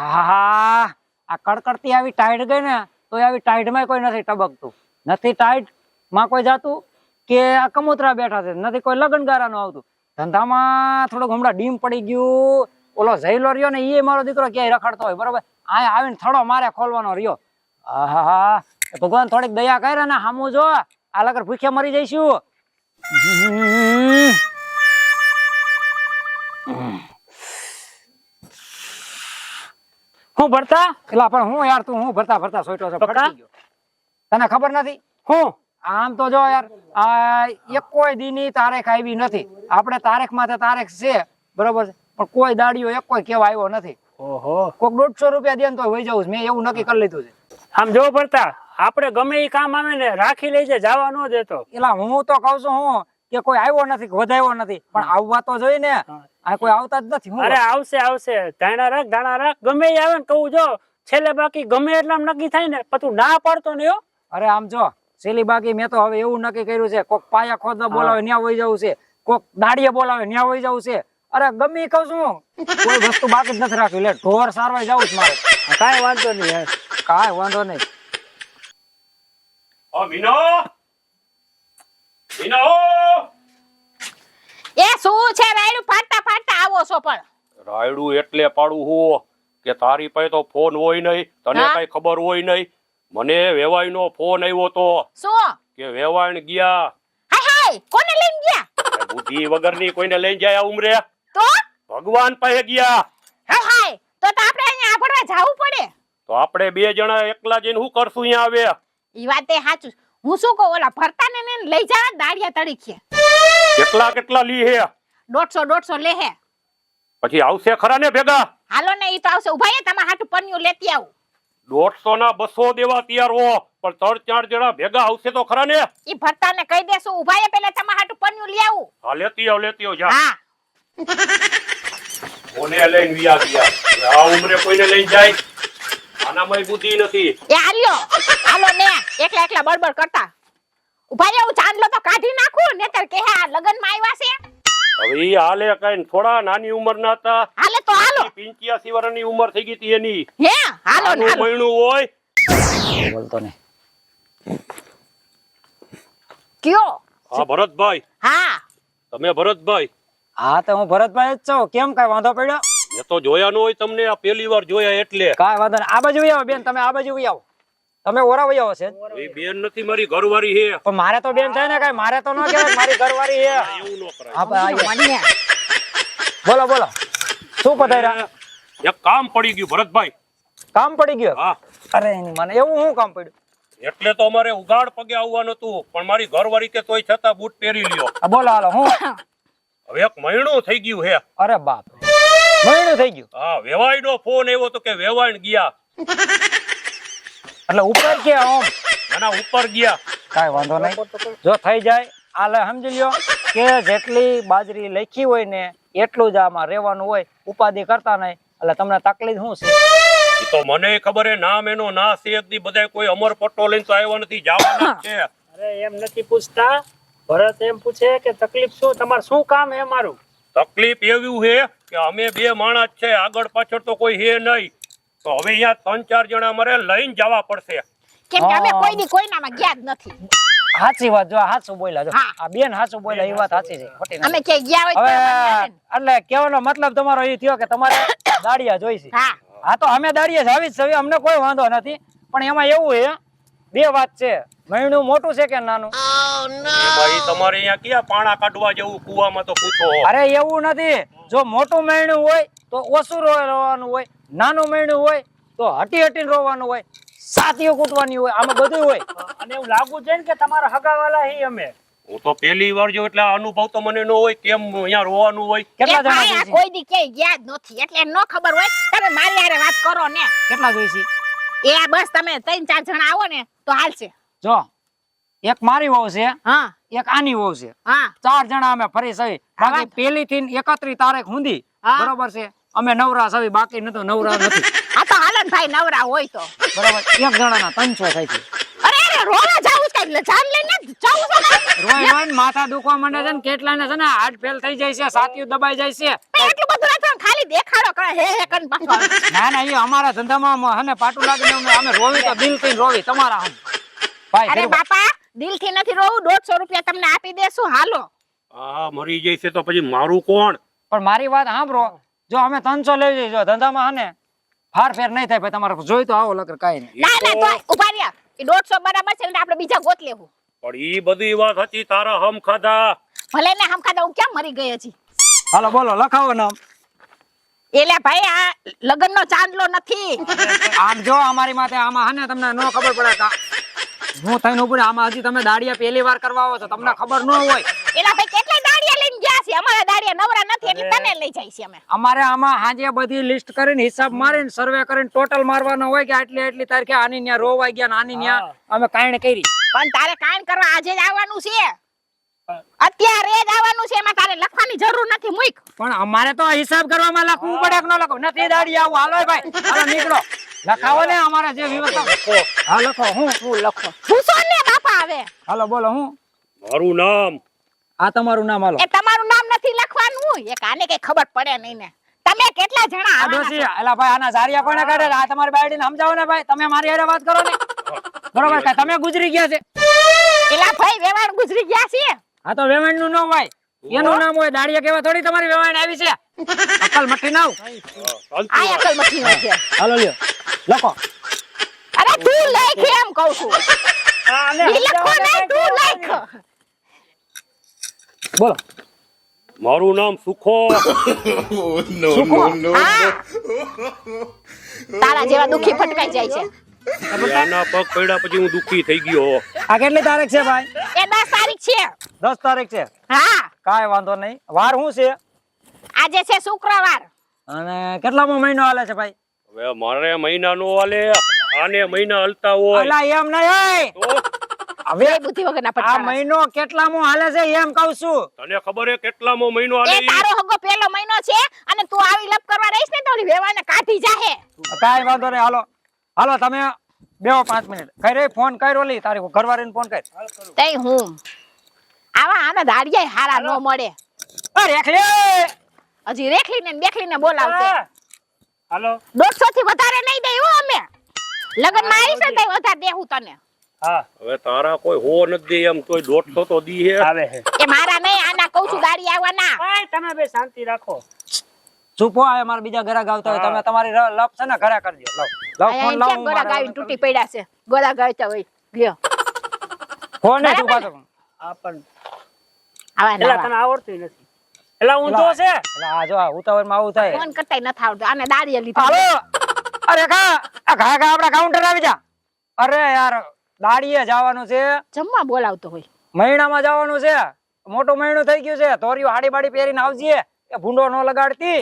આહા આ કડકડતી આવી ટાઈટ ગઈ ને તો આવી ટાઈટમાં કોઈ નથી ટબકતું. નથી ટાઈટમાં કોઈ જાતું કે આ કમૂતરા બેઠા છે. નથી કોઈ લગ્ન ગારાનું આવતું. ધંધામાં થોડુંક હમણાં ડીમ પડી ગયું. ઓલો જઈલો રહ્યો ને એ મારો દીકરો ક્યાંય રખડતો હોય, બરોબર? આ આવીને થડો મારે ખોલવાનો રહ્યો. આહા ભગવાન થોડીક દયા કરે ને, હામું જો. આ લગર ભૂખ્યા મરી જઈશું. હું ભરતા? એટલે પણ હું યાર તું હું ભરતા ભરતા સોઈટો છો ગયો. તને ખબર નથી? હું? આમ તો જો યાર આ એક કોઈ દીની તારીખ આવી નથી. આપણે તારીખમાં તારીખ છે બરોબર છે? પણ કોઈ દાડીઓ એક કોઈ કેવા આવ્યો નથી. ઓહો. કોક દોઢસો રૂપિયા દે ને તો વહી જવું મેં એવું નક્કી કરી લીધું છે. આમ જો ભરતા આપણે ગમે એ કામ આવે ને રાખી લેજે જવા ન દેતો. એલા હું તો કઉ છું હું કે કોઈ આવ્યો નથી કે વધાયો નથી. પણ આવવા તો જોઈએ ને. આ કોઈ આવતા જ નથી અરે આવશે આવશે. ધાણા રાખ ધાણા રાખ. ગમે આવે ને કહું જો છેલ્લે બાકી ગમે એટલામ નક્કી થાય ને પછી ના પડતો ને અરે આમ જો છેલ્લી બાકી મેં તો હવે એવું નક્કી કર્યું છે કોક પાયા ખોદવા બોલાવે ન્યા વહી જવું છે. કોક દાડીએ બોલાવે ન્યા વહી જવું છે. અરે ગમે કહું છું કોઈ વસ્તુ બાકી જ નથી રાખ્યું લે ઢોર સારવાય જવું જ મારે. કાંઈ વાંધો નહીં યાર કાંઈ વાંધો નહીં. ઓ મીનો? મીનો? એ શું છે રાયડું? ફાટતા ફાટતા આવો છો પણ. રાયડું એટલે પાડું હું કે તારી પાસે તો ફોન હોય નહીં તને કઈ ખબર હોય નહીં. મને વેવાઈનો ફોન આવ્યો તો શું? કે વેવાણ ગયા. હાય હાય કોને લઈને ગયા? બુદ્ધિ વગરની કોઈને લઈ જાય ઉમરે તો? ભગવાન પાસે ગયા. હાય હાય તો તો આપણે અહીંયા આપડવા જાવું પડે. તો આપણે બે જણા એકલા જઈને શું કરશું અહીંયા આવે? ઈ વાત સાચું હું શું કહું ઓલા ભરતાને ને લઈ જવા દાડિયા તળીખે કેટલા કેટલા લી હે? દોઢસો દોઢસો લે હે. પછી આવશે ખરા ને ભેગા? હાલો ને ઈ તો આવશે. ઊભા હે તમારા હાટુ પન્યું લેતી આવું. દોઢસો ના બસો દેવા તૈયાર હો પણ ત્રણ ચાર જણા ભેગા આવશે તો ખરા ને? ઈ ભરતાને કહી દેશું ઊભા રે પેલા તમારા હાટુ પન્યું લઈ આવું. હા લેતી આવ લેતી આવ જા. હા. કોને લઈને વિયા ગયા? આ ઉમરે કોઈને લઈને જાય? આનામાં બુદ્ધિ નથી. એ હાલ્યો. હાલો ને એકલા એકલા બળબળ કરતા. ઊભા રે હું ચાંદલો તો કાઢી નાખું નહીતર કે આ લગનમાં આવ્યા છે? હવે ઈ હાલે કઈ થોડા નાની ઉંમર ના હતા. હાલે તો હાલો. પિંચ્યાસી વર્ષની ઉંમર થઈ ગઈ હતી એની. હે હાલો ને મહિનું હોય. બોલતો ને કયો? હા ભરતભાઈ. હા. તમે ભરતભાઈ. હા તો હું ભરતભાઈ જ છું. કેમ કઈ વાંધો પડ્યો? એ તો જોયા ન હોય તમને આ પહેલી વાર જોયા એટલે. કાઈ વાંધો નહીં. આ બાજુ આવો બેન તમે આ બાજુ આવો. તમે ઓરા વહી આવો છે એ બેન નથી મારી ઘરવારી હે પણ મારે તો બેન થાય ને કાંઈ મારે તો ન કહેવાય મારી ઘરવારી છે. એવું ન કરાય. આપણે. બોલો બોલો. શું પધાર્યા? એક કામ પડી ગયું ભરતભાઈ. કામ પડી ગયું? હા. અરે એની મને એવું શું કામ પડ્યું? એટલે તો અમારે ઉગાડ પગે આવવાનું હતું પણ મારી ઘરવારી કે તોય છતાં બૂટ પહેરી લ્યો. આ બોલો હાલો હું? હવે એક મહિનું થઈ ગયું હે. અરે બાપ. મહિનું થઈ ગયું. હા વેવાઈનો ફોન આવ્યો તો કે વેવાઈ ગયા. એટલે ઉપર કે ઓમ આના ઉપર ગયા. કાઈ વાંધો નહીં. જો થઈ જાય આલે સમજી લ્યો કે જેટલી બાજરી લખી હોય ને એટલું જ આમાં રહેવાનું હોય ઉપાધિ કરતા નહીં. એટલે તમને તકલીફ શું છે? ઈ તો મને ખબર હે નામ એનો ના સેત દી બધા કોઈ અમર પટ્ટો લઈને તો આવ્યો નથી જવાના છે. અરે એમ નથી પૂછતા. ભરત એમ પૂછે કે તકલીફ શું? તમારે શું કામ હે મારું? તકલીફ એવું છે કે અમે બે માણસ છે આગળ પાછળ તો કોઈ હે નહીં. તો હવે અહીંયા ત્રણ ચાર જણા અમારે લઈને જવા પડશે. કેમ કે અમે. કોઈ કોઈનામાં ગયા જ નથી. સાચી વાત જો સાચું બોલ્યા જો. આ બેન સાચું બોલ્યા એ વાત સાચી છે. ખોટી અમે કે ગયા હોય હવે એટલે કેવાનો મતલબ તમારો એ થયો કે તમારે દાડિયા જોઈશે હા. હા તો અમે દાડિયા જ આવી જ છે. અમને કોઈ વાંધો નથી. પણ એમાં એવું છે બે વાત છે. મહિનું મોટું છે કે નાનું? ભાઈ તમારે અહીંયા ક્યાં પાણા કાઢવા જેવું કુવામાં તો પૂછો અરે એવું નથી. જો મોટું મહિનું હોય તો ઓછું રોવાનું હોય નાનું મહિનું હોય તો હટી હટીને રોવાનું હોય સાથીઓ કૂટવાની હોય આમાં બધું હોય. અને એવું લાગુ છે ને કે તમારા હગાવાલા હી અમે? હું તો પહેલી વાર જો એટલે અનુભવ તો મને ન હોય કેમ અહીંયા રોવાનું હોય. કેટલા જણા કોઈ દી કે ગયા નથી. એટલે ન ખબર હોય તમે મારી હારે વાત કરો ને. કેટલા જોઈશે એ બસ તમે ત્રણ ચાર જણા આવો ને તો હાલશે. જો એક મારી વહુ છે હા. એક આની વહુ છે. હા. ચાર જણા અમે ફરી સવી બાકી પેલી થી એકત્રીસ તારીખ સુધી. બરોબર છે? અમે નવરા સવી બાકી નતો નવરા નથી. આ તો હાલન ભાઈ નવરા હોય તો. બરોબર એક જણાના ત્રણસો થાય છે. અરે અરે રોવા જાવું જાન લઈને જાવું છે કાંઈ? રોય રોય માથા દુખવા માંડે છે ને કેટલાને છે ને હાર્ટ ફેલ થઈ જાય છે છાતીઓ દબાઈ જાય છે. એટલું બધું નથી ખાલી ખાલી દેખાડો કરે હે હે કરીને પાછો ના ના એ અમારા ધંધામાં હને પાટું લાગીને અમે અમે રોવી તો દિલથી રોવી તમારા હમ. ભાઈ અરે ધીરુભાઈ. બાપા દિલથી નથી રોવું દોઢસો રૂપિયા તમને આપી દેશું હાલો. આ મરી જાય છે તો પછી મારું કોણ? પણ મારી વાત સાંભળો જો અમે ત્રણસો લઈ જઈશું ધંધામાં હને ફાર ફેર નહીં થાય ભાઈ તમારે જોઈ તો આવો લગર કઈ નહીં. ના ના તો ઊભા રહ્યા. એ દોઢસો બરાબર છે આપણે બીજા ગોત લેવું. પણ ઈ બધી વાત હતી તારા હમ ખાધા ભલે ને હમ ખાધા હું કેમ મરી ગઈ હજી? હાલો બોલો લખાવો નામ. એલે ભાઈ આ લગ્ન નો ચાંદલો નથી. આમ જો અમારી માથે આમાં હને તમને ન ખબર પડે કા હું થઈને ઉભું આમાં હજી તમે દાડિયા પહેલી વાર કરવા આવો છો તમને ખબર ન હોય. એલા ભાઈ કેટલા દાડિયા લઈને ગયા છે? અમારા દાડિયા નવરા તને લઈ જાય છે અમે. અમારે આમાં હાજે બધી લિસ્ટ કરીને હિસાબ મારીને સર્વે કરીને ટોટલ મારવાનો હોય કે આટલી આટલી તારીખે આની ન્યા રોવાઈ ગયા ને આની ન્યા અમે કાયણ કરી. પણ તારે કાયણ કરવા આજે જ આવવાનું છે. અત્યારે જ આવવાનું છે એમાં તારે લખવાની જરૂર નથી મુઈક પણ અમારે તો હિસાબ કરવામાં લખવું પડે કે ન લખો નથી દાડી આવું. હાલો ભાઈ હાલો નીકળો. લખાવો ને અમારે જે વ્યવસ્થા. હા લખો. હું હું લખો. પૂછો ને બાપા આવે? હાલો બોલો હું? મારું નામ આ તમારું નામ હાલો. એ તમારું નામ નથી લખવાનું એક આને કઈ ખબર પડે નહીં ને. તમે કેટલા જણા આ આવવાના એલા ભાઈ આના ઝારિયા કોને કાઢે? આ તમારી બાયડીને સમજાવો ને ભાઈ તમે મારી હારે વાત કરો ને. બરોબર કે તમે ગુજરી ગયા છે. એલા ભાઈ વેવાણ ગુજરી ગયા છે? આ તો વેવાણનું નામ હોય. એનું નામ હોય દાડિયા કેવા થોડી તમારી વેવાણ આવી છે. અકલ મઠી નાવ. આ અકલ મઠી નો છે. હાલો લ્યો. લખો. અરે તું લખ એમ કહું છું. ઈ લખો નહીં તું લખ. બોલો. મારું નામ સુખો. સુખો? તારા જેવા દુખી ફટકાઈ જાય છે. આના પગ પડ્યા પછી હું દુખી થઈ ગયો. આ કેટલી તારીખ છે ભાઈ? એ દસ તારીખ છે. 10 તારીખ છે? હા. કાય વાંધો નહીં. વાર શું છે? આજે છે શુક્રવાર. અને કેટલામો મહિનો હાલે છે ભાઈ? હવે મારે મહિના નો હાલે. આને મહિના હલતા હોય. અલા એમ નહીં તો હવે બુદ્ધિ વગરના આ પટકારા મહિનો કેટલામો હાલે છે એમ કહું છું. તને ખબર છે કેટલામો મહિનો હાલે એ? તારો હગો પહેલો મહિનો છે અને તું આવી લપ કરવા રહીશ ને તો ઓલી વેવાને કાઢી જાહે. કાઈ વાંધો નહીં હાલો. હાલો તમે બેવો પાંચ મિનિટ. કઈ રે ફોન કર્યો લી તારી ઘરવાળીને ફોન કર. તે હું. આવા આના દાડિયા હારા નો મળે. અરે રેખલી! હજી રેખલી ને બેખલીને બોલાવતે હાલો. દોઢસો થી વધારે નહીં દે હો અમે. લગનમાં આવીશ ને તઈ વધારે દેહું તને. હવે તારા કોઈ હો નથી એમ તોય દોઢસો તો દી હે. આવે હે એ મારા નહીં આના કહું છું ગાડી આવવાના. ભાઈ તમે બે શાંતિ રાખો. ચૂપો આવે મારા બીજા ઘરે ગાવતા હોય તમે તમારી લપ છે ને ઘરે કરજો. લવ લવ ફોન લાવ ગોળા ગાવીને તૂટી પડ્યા છે? ગોળા ગાવતા હોય. લ્યો. ફોન ને ચૂપા તો આ પણ આવા ના તને આવડતું નથી. એલા ઊંધો છે? એટલે આ જો આ ઉતાવળમાં આવું થાય. ફોન કરતાય નથી આવડતું. આને દાડીએ લીધા. હાલો! અરે કા આ ઘા ઘા આપડા કાઉન્ટર આવી જા. અરે યાર દાડીએ જવાનું છે. જમવા બોલાવતો હોય. મહિનામાં જવાનું છે. મોટો મહિનો થઈ ગયું છે. તોરિયું હાડી બાડી પહેરીને આવજે. એ ભૂંડો ન લગાડતી.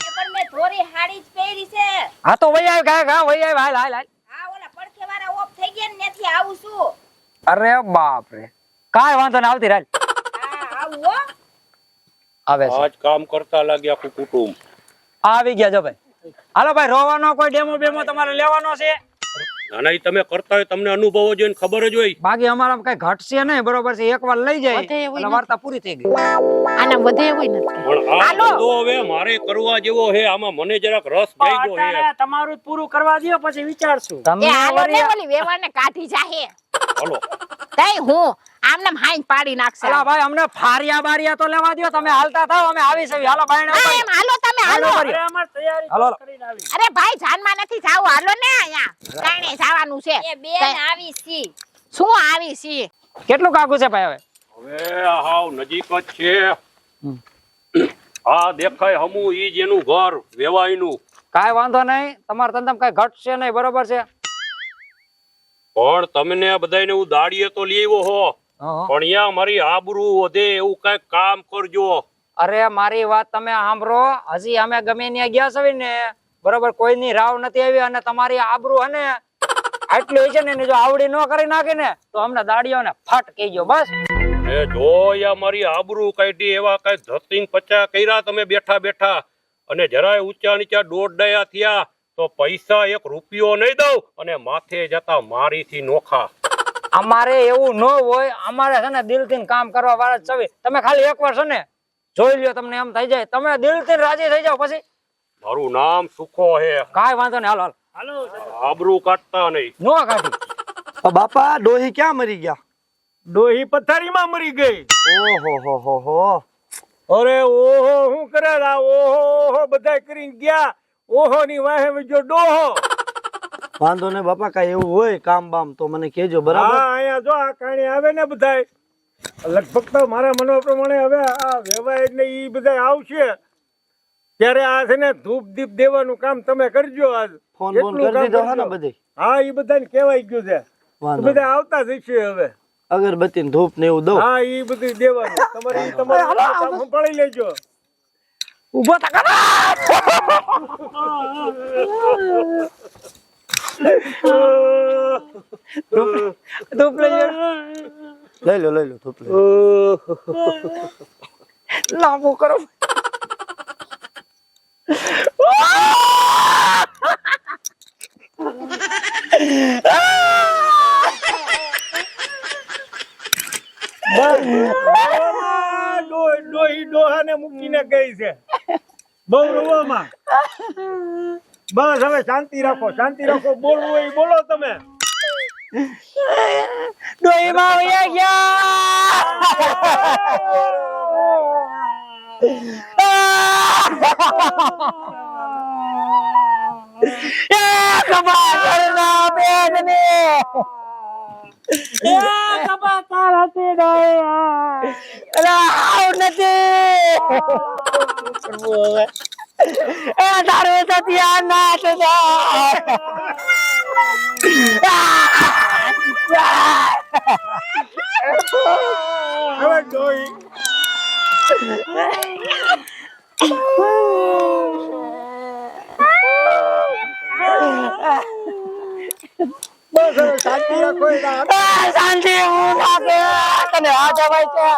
પણ મેં ધોરી હાડી જ પહેરી છે. હા તો આવ ગા વહી આવ હાલ હાલ હાલ. હા ઓલા પડખે વાળા ઓફ થઈ ગયા ને નથી આવું છું. અરે બાપ રે કાય વાંધો ન આવતી રાલ હા આવું હો. આવે છે. આજ કામ કરતા લાગ્યા કુટુંબ. આવી ગયા જો ભાઈ. હાલો ભાઈ રોવાનો કોઈ ડેમો બેમો તમારે લેવાનો છે? નાના ઈ તમે કરતા હોય તમને અનુભવો જોઈને ખબર જ હોય. બાકી અમારા કઈ ઘટશે નહીં બરોબર છે? એકવાર લઈ જાય વધે એવું એટલે વાર્તા પૂરી થઈ ગઈ. આના વધે એવું નથી. પણ આ હાલો. ધંધો હવે મારે કરવા જેવો હે આમાં મને જરાક રસ હે અત્યારે તમારું જ પૂરું કરવા દો પછી વિચારશું. એ તમને હાલો ને વળી- વેવાને કાઢી જાહે. હાલો. તઈ હું આમને હાઈન પાડી નાખશે. અલા ભાઈ અમને ફારિયા બારિયા તો લેવા દ્યો. તમે હાલતા થાઓ અમે આવી છે હાલો ભાઈ હા, એમ હાલો તમે હાલો અરે અમાર તૈયારી હાલો. અરે ભાઈ જાનમાં નથી જાવ. હાલો ને અહીંયા. કાંઈ જવાનું છે. એ બેન આવી છી. શું આવી છી? કેટલું કાકુ છે ભાઈ હવે? હવે હાવ નજીક જ છે. આ દેખાય હમુ ઈ જ એનું ઘર વેવાઈનું. કાઈ વાંધો નહીં. તમારા ધંધામાં કઈ ઘટશે નહીં બરોબર છે? પણ તમને બધાને હું દાડીએ તો લેવો હં. પણ અહીંયા મારી આબરૂ વધે એવું કંઈક કામ કરજો. અરે મારી વાત તમે સાંભળો. હજી અમે ગમે ત્યાં ગયા છે ને બરોબર કોઈની રાવ નથી આવી અને તમારી આબરૂ અને આટલી હોય છે ને જો આવડી ન કરી નાખે ને તો અમને દાડીઓને ફટ કહેજો બસ. એ જો યા મારી આબરૂ કાઢી એવા કઈ ધતિંગ પચા કર્યા તમે બેઠા બેઠા અને જરાય ઊંચા નીચા દોઢ ડયા થયા તો પૈસા એક રૂપિયો નહીં દઉં અને માથે જતા મારીથી નોખા. અમારે એવું ન હોય અમારે છે ને દિલથી કામ કરવા વાળા જ તમે ખાલી એક વાર છે ને જોઈ લ્યો તમને એમ થઈ જાય. તમે દિલથી રાજી થઈ જાઓ પછી. મારું નામ સુખો હે. કાંઈ વાંધો નહીં. હાલો હાલો. હાલો આબરૂ કાઢતા નહીં. નો કાઢી. બાપા ડોહી ક્યાં મરી ગયા? ડોહી પથારીમાં મરી ગઈ. ઓહો હો હો હો. અરે ઓહો હું કરે ઓહો બધા કરી ગયા. ઓહો ની વાહે વજો ડોહો. વાંધો ને બાપા કાંઈ એવું હોય કામ બામ તો મને કેજો હા બરાબર અહીંયા જો આ કાણી આવે ને બધાય. લગભગ તો મારા મનો પ્રમાણે હવે આ વ્યવહાર ને ઈ બધા આવશે. ત્યારે આ છે ને ધૂપ દીપ દેવાનું કામ તમે કરજો આજ. ફોન બોન કરી દીધો હા ને. બધે હા ઈ બધાને કહેવાય ગયું છે. બધા આવતા જશે હવે. અગરબત્તી ને ધૂપ ને એવું દઉં? હા ઈ બધું દેવાનું. તમારે ઈ તમારે સંભાળી લેજો. ઊભો થા ધૂપ લઈ લો લઈ લો લઈ લો ધૂપ લઈ લાંબુ કરો ડોહી ડોહાને મૂકીને ગઈ છે બહુ રોવામાં બસ હવે શાંતિ રાખો શાંતિ રાખો. બોલવું હોય બોલો તમે. ડોહી માં વયા ગયા. એ કબા કરના એ આવ નથી. એ તારે સતિયા નાચ હવે ડોહી બસ હવે શાંતિ રાખો એના શાંતિ હું લાગે તને હાથ અવાય છે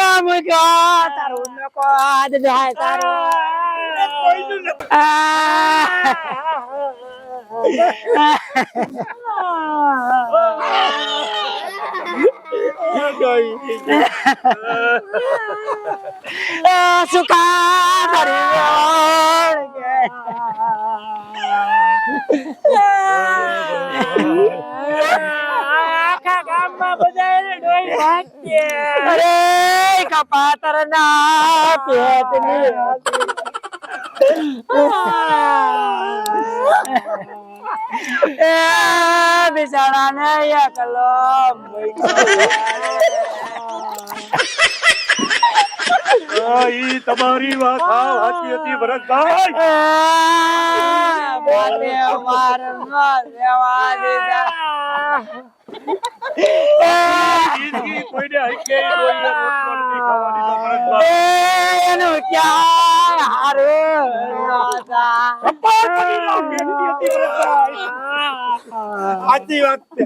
એ મૂક્યો તારું નકો હાથ જાય તારું સુકા આખા ગામમાં બધા ડોઈ ભાગશે અરે કપાતર ના પેટની એ બિચારાને એકલો હા, ઈ તમારી વાત સાચી હતી ભરતભાઈ. દેવા દીધા કોઈને હકે. એનું ક્યાં હારું સાચી વાત છે.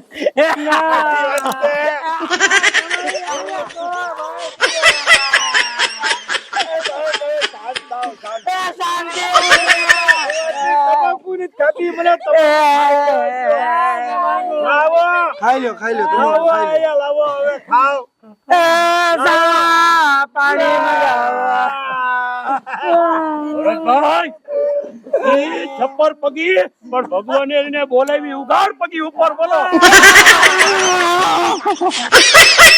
છપ્પર પગી પણ ભગવાન એને બોલાવી ઉગાડ પગી ઉપર બોલો.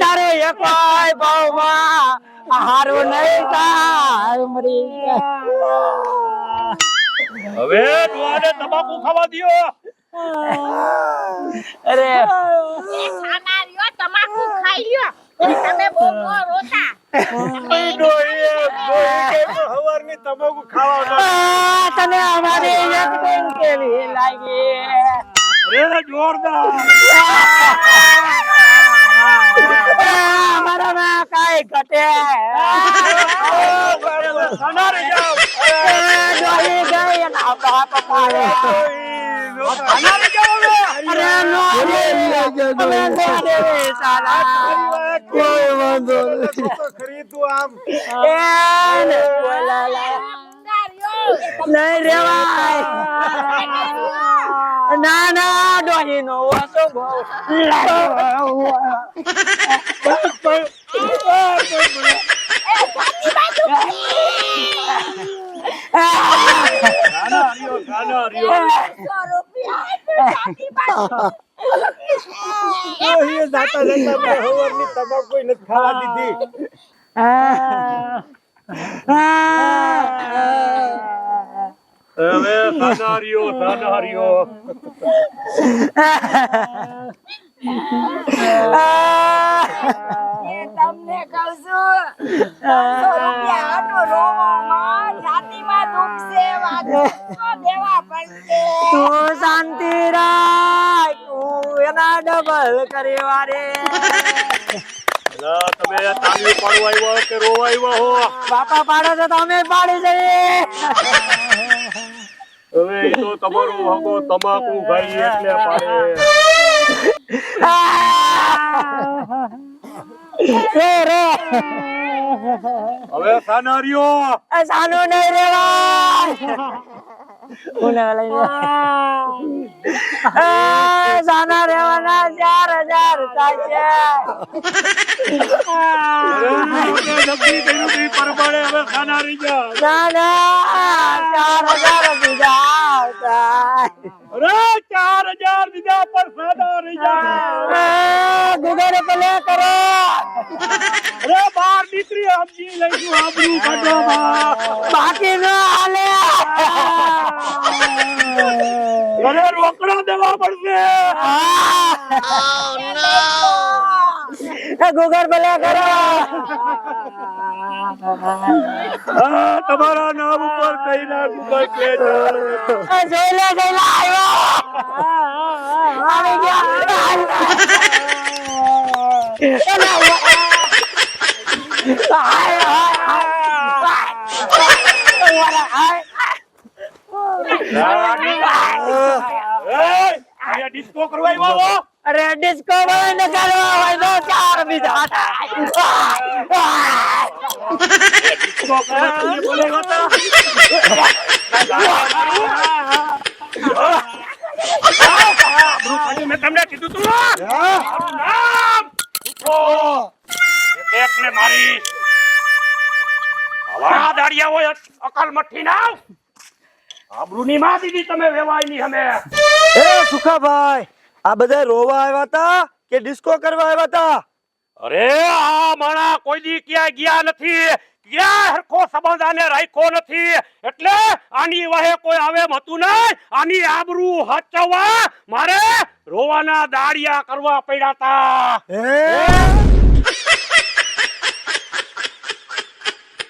તારે એકોય બહુમાં હારું નહીં થાય હવે ડોહાને તમાકુ ખાવા દ્યો. અરે. એ તમાકુ ખાઈ લ્યો. તમે બહુ રોતા. ડોહી ડોહી કે હવારની તમાકુ ખાવા આ તને અમારી એકદમ કેવી લાગી? અરે જોરદાર. અમારામાં કઈ ઘટે સનારે જાવ ડોહી ગઈ અને આપણા પપ્પા સનારે જાવ અરે નો અરે નો દેવી સાલા કોઈ વાંધો નહીં ખરીદું આમ એ બોલાલા નહીં રેવાય. ના ના ડોહી નો વાસો તમાકુ નથી ખાવા દીધી. હવે સાનારીઓ સાનારીઓ તમને કહું છું છાતીમાં દેવા પડશે. તું શાંતિ રાખ એના ડબલ કરી વારે અલા, તમે પાડવા આવ્યા કે રોવા આવ્યા હો. બાપા પાડો તો અમે પાડી જઈએ હવે તો તમારું હગો તમાકુ ભાઈ એટલે પાડે. રે રે. હવે સાનારીઓ. સાનો નહીં રેવાય. કોને લઈ એ સાના રેવાના ચાર હજાર ઈ પ્રમાણે હવે સાનારી જા ના ના ચાર હજાર બીજા અરે ચાર હજાર કરો. અરે બાર દીકરી આબરૂ કાઢવામાં બાકી ન હાલે. અરે રોકડા દેવા પડશે. ગુગર ભલે કરો. તમારા નામ ઉપર કઈ ના ગુગર પે જોઈ આવ્યો. આવી એય, ડિસ્કો કરવા આવ્યા? અરે ડિસ્કો બંધ કરવા હોય તો ચાર બીજા તમને કીધું તું ને? નામ મારી આવા દાડિયા હોય અકલ મઠી ના આબરૂની માં દીધી તમે વેવાયની અમે એ સુખાભાઈ આ બધા રોવા આવ્યા હતા કે ડિસ્કો કરવા આવ્યા હતા? અરે આ માણા કોઈ દી ક્યાંય ગયા નથી. ક્યાં હરખો સંબંધ આને રાખ્યો નથી. એટલે આની વાહે કોઈ આવે મતું હતું નહીં. આની આબરૂ હચવા મારે રોવાના દાડિયા કરવા પડ્યા હતા.